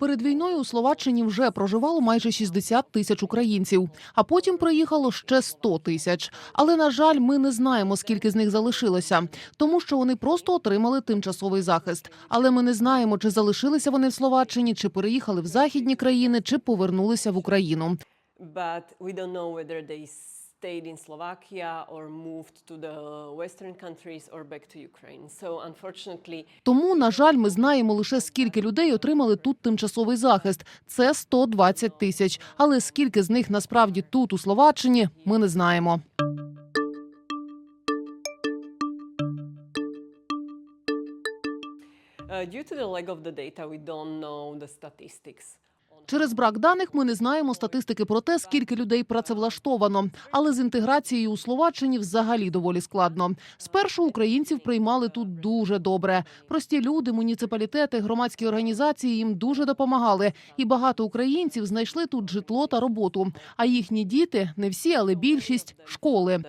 Перед війною у Словаччині вже проживало майже 60 тисяч українців, а потім приїхало ще 100 тисяч. Але на жаль, ми не знаємо, скільки з них залишилося, тому що вони просто отримали тимчасовий захист. Але ми не знаємо, чи залишилися вони в Словаччині, чи переїхали в західні країни, чи повернулися в Україну. Stayed in Slovakia or moved to the western countries or back to Ukraine. So unfortunately, Тому, на жаль, ми знаємо лише скільки людей отримали тут тимчасовий захист. Це 120 тисяч. Але скільки з них насправді тут у Словаччині, ми не знаємо. uh, due to the lack of the data, we don't know the statistics. Через брак даних ми не знаємо статистики про те, скільки людей працевлаштовано. Але з інтеграцією у Словаччині взагалі доволі складно. Спершу українців приймали тут дуже добре. Прості люди, муніципалітети, громадські організації їм дуже допомагали. І багато українців знайшли тут житло та роботу. А їхні діти не всі, але більшість школи.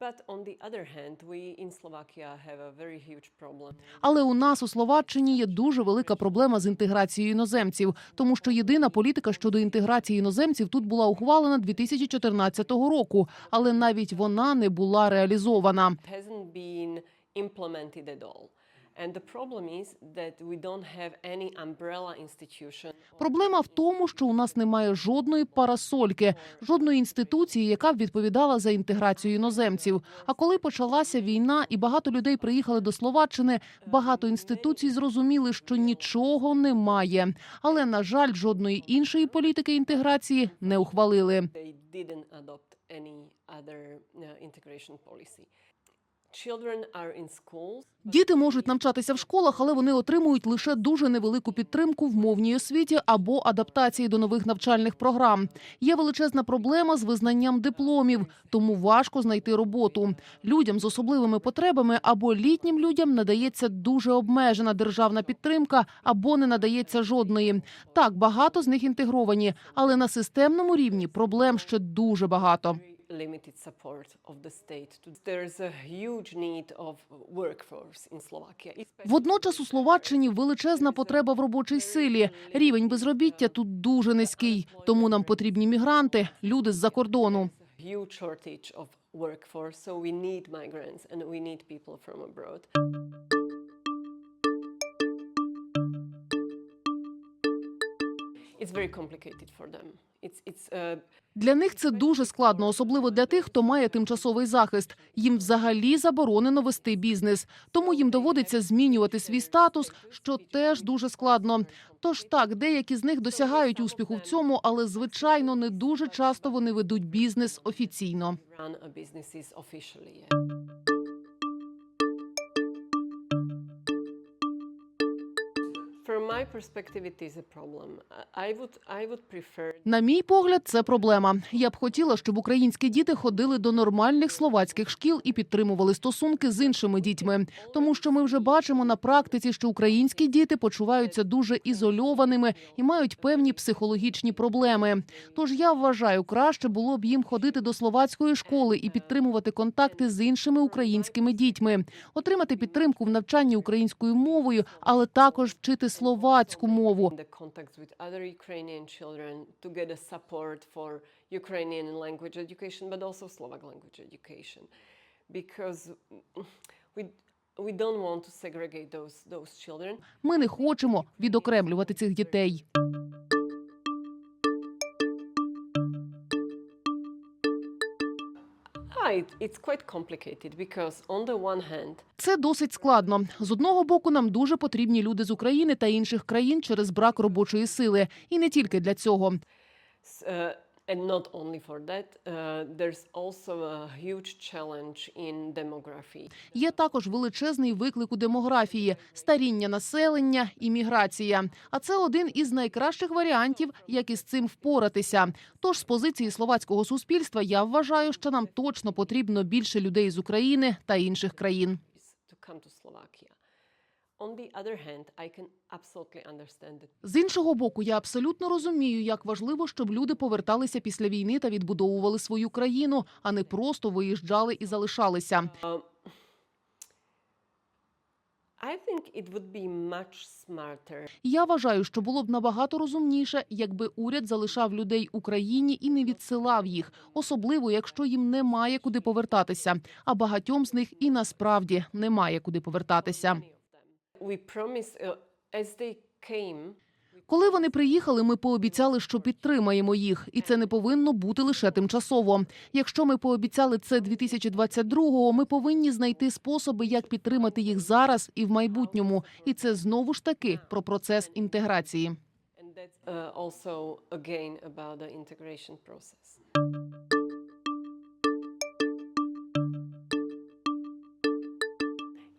The place for staying. But on the other hand, we in Slovakia have a very huge problem. Але у нас у Словаччині є дуже велика проблема з інтеграцією іноземців, тому що єдина політика щодо інтеграції іноземців тут була ухвалена 2014 року, але навіть вона не була реалізована. It hasn't been implemented at. And the problem is that we don't have any umbrella institution. Проблема в тому, що у нас немає жодної парасольки, жодної інституції, яка б відповідала за інтеграцію іноземців. А коли почалася війна і багато людей приїхали до Словаччини, багато інституцій зрозуміли, що нічого немає. Але на жаль, жодної іншої політики інтеграції не ухвалили. Діти можуть навчатися в школах, але вони отримують лише дуже невелику підтримку в мовній освіті або адаптації до нових навчальних програм. Є величезна проблема з визнанням дипломів, тому важко знайти роботу. Людям з особливими потребами або літнім людям надається дуже обмежена державна підтримка, або не надається жодної. Так багато з них інтегровані, але на системному рівні проблем ще дуже багато. Very limited support of the state. To- There's a huge need of workforce in Slovakia. especially- Водночас у Словаччині величезна потреба в робочій силі. Рівень безробіття тут дуже низький, тому нам потрібні мігранти, люди з-за кордону. Huge shortage of workforce, so we need migrants and we need people from abroad. Для них це дуже складно, особливо для тих, хто має тимчасовий захист. Їм взагалі заборонено вести бізнес, тому їм доводиться змінювати свій статус, що теж дуже складно. Тож так, деякі з них досягають успіху в цьому, але звичайно не дуже часто вони ведуть бізнес офіційно. На мій погляд, це проблема. Я б хотіла, щоб українські діти ходили до нормальних словацьких шкіл і підтримували стосунки з іншими дітьми, тому що ми вже бачимо на практиці, що українські діти почуваються дуже ізольованими і мають певні психологічні проблеми. Тож я вважаю, краще було б їм ходити до словацької школи і підтримувати контакти з іншими українськими дітьми, отримати підтримку в навчанні українською мовою, але також вчити словацьку мову. Ми не хочемо відокремлювати цих дітей. Це досить складно. З одного боку, нам дуже потрібні люди з України та інших країн через брак робочої сили, і не тільки для цього. And not only for that, uh, there's also a huge challenge in demography. Є також величезний виклик у демографії: старіння населення і міграція. А це один із найкращих варіантів, як із цим впоратися. Тож, з позиції словацького суспільства, я вважаю, що нам точно потрібно більше людей з України та інших країн. З іншого боку, я абсолютно розумію, як важливо, щоб люди поверталися після війни та відбудовували свою країну, а не просто виїжджали і залишалися. Um, Я вважаю, що було б набагато розумніше, якби уряд залишав людей Україні і не відсилав їх, особливо якщо їм немає куди повертатися. А багатьом з них і насправді немає куди повертатися. Коли вони приїхали, ми пообіцяли, що підтримаємо їх, і це не повинно бути лише тимчасово. Якщо ми пообіцяли це 2022-го, ми повинні знайти способи, як підтримати їх зараз і в майбутньому. І це знову ж таки про процес інтеграції. Uh.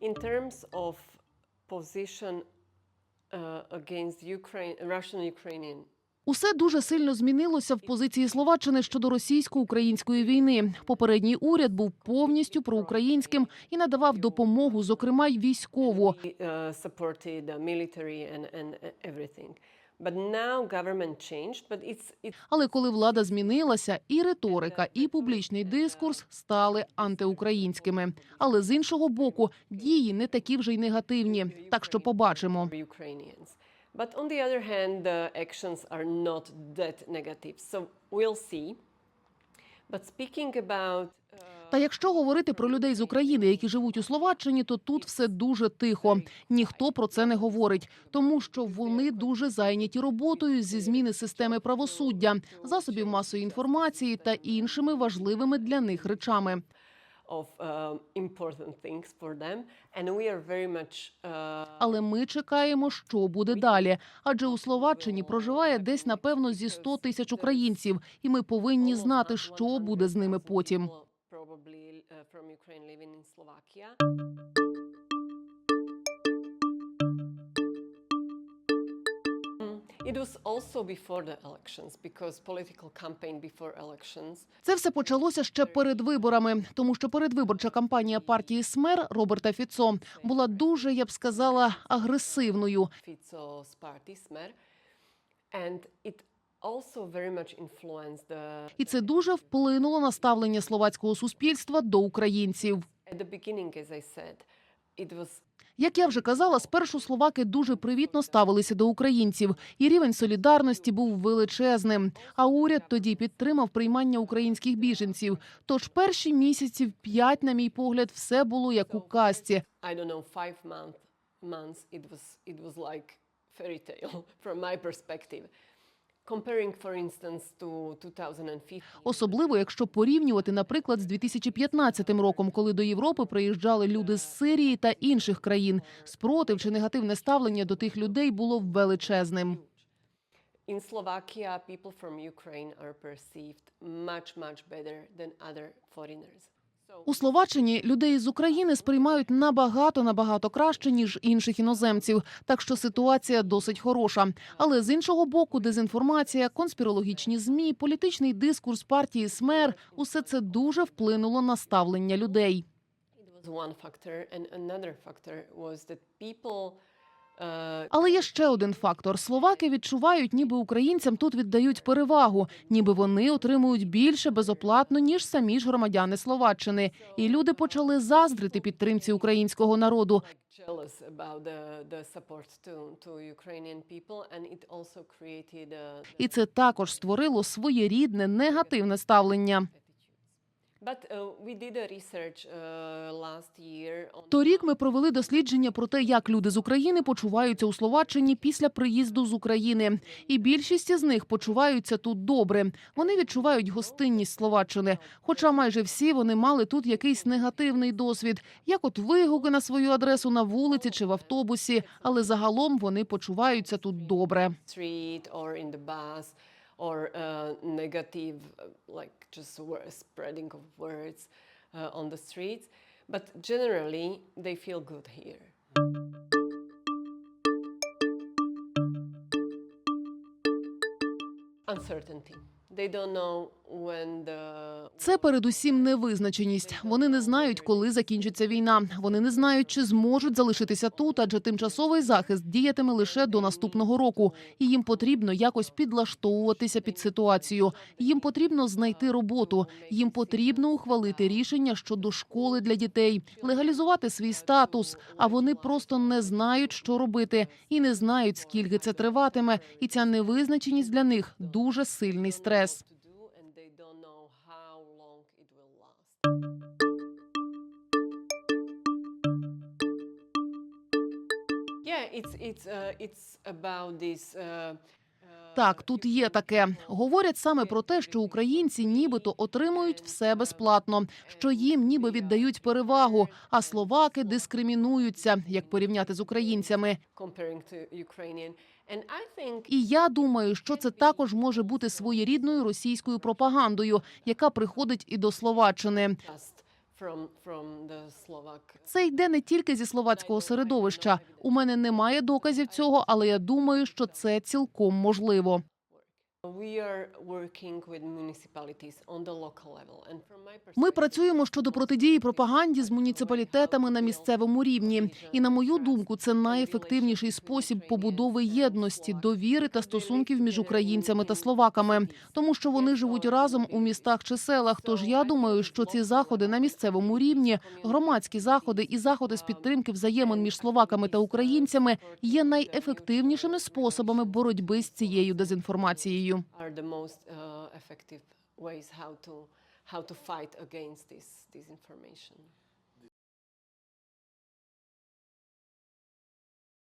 In terms of position uh, against Ukraine, Russian-Ukrainian Усе дуже сильно змінилося в позиції Словаччини щодо російсько-української війни. Попередній уряд був повністю проукраїнським і надавав допомогу, зокрема й військову. Uh, uh, Але коли влада змінилася, і риторика, і публічний дискурс стали антиукраїнськими. Але з іншого боку, дії не такі вже й негативні. Так що побачимо. But on the other hand, the actions are not that negative. So we'll see. But speaking about uh, Та якщо говорити про людей з України, які живуть у Словаччині, то тут все дуже тихо. Ніхто про це не говорить, тому що вони дуже зайняті роботою зі зміни системи правосуддя, засобів масової інформації та іншими важливими для них речами. Але ми чекаємо, що буде далі. Адже у Словаччині проживає десь напевно зі 100 тисяч українців, і ми повинні знати, що буде з ними потім. Uh, from Ukraine living in Slovakia. Mm, It was also before the elections because political campaign before elections Це все почалося ще перед виборами, тому що передвиборча кампанія партії СМЕР Роберта Фіцо була дуже, я б сказала, агресивною. Fico's party Smer, and it І це дуже вплинуло на ставлення словацького суспільства до українців. Як я вже казала, спершу словаки дуже привітно ставилися до українців, і рівень солідарності був величезним. А уряд тоді підтримав приймання українських біженців. Тож перші місяців п'ять, на мій погляд, все було як у казці. Months. It was it was like fairy tale from my perspective. Особливо, якщо порівнювати, наприклад, з 2015 роком, коли до Європи приїжджали люди з Сирії та інших країн. Спротив чи негативне ставлення до тих людей було величезним. In Slovakia, people from Ukraine are perceived much, much better than other foreigners. У Словаччині людей з України сприймають набагато набагато краще ніж інших іноземців. Так що ситуація досить хороша. Але з іншого боку, дезінформація, конспірологічні змі, політичний дискурс партії СМЕР – усе це дуже вплинуло на ставлення людей. Uh, Але є ще один фактор: словаки відчувають, ніби українцям тут віддають перевагу, ніби вони отримують більше безоплатно ніж самі ж громадяни Словаччини. І люди почали заздрити підтримці українського народу. a, І це також створило своєрідне негативне ставлення. Торік ми провели дослідження про те, як люди з України почуваються у Словаччині після приїзду з України. І більшість із них почуваються тут добре. Вони відчувають гостинність Словаччини. Хоча майже всі вони мали тут якийсь негативний досвід, як от вигуки на свою адресу на вулиці чи в автобусі. Але загалом вони почуваються тут добре. Or uh, negative, uh, like just spreading of words uh, on the streets. But generally, they feel good here. Uncertainty. They don't know Це передусім невизначеність. Вони не знають, коли закінчиться війна. Вони не знають, чи зможуть залишитися тут, адже тимчасовий захист діятиме лише до наступного року. І їм потрібно якось підлаштовуватися під ситуацію. Їм потрібно знайти роботу. Їм потрібно ухвалити рішення щодо школи для дітей, легалізувати свій статус. А вони просто не знають, що робити, і не знають, скільки це триватиме. І ця невизначеність для них дуже сильний стрес. Так, тут є таке. Говорять саме про те, що українці нібито отримують все безплатно, що їм ніби віддають перевагу, а словаки дискримінуються, як порівняти з українцями. І я думаю, що це також може бути своєрідною російською пропагандою, яка приходить і до Словаччини. Це йде не тільки зі словацького середовища. У мене немає доказів цього, але я думаю, що це цілком можливо. Ми працюємо щодо протидії пропаганді з муніципалітетами на місцевому рівні. І на мою думку, це найефективніший спосіб побудови єдності, довіри та стосунків між українцями та словаками, тому що вони живуть разом у містах чи селах. Тож я думаю, що ці заходи на місцевому рівні, громадські заходи і заходи з підтримки взаємин між словаками та українцями є найефективнішими способами боротьби з цією дезінформацією. are the most uh, effective ways how to how to fight against this disinformation. information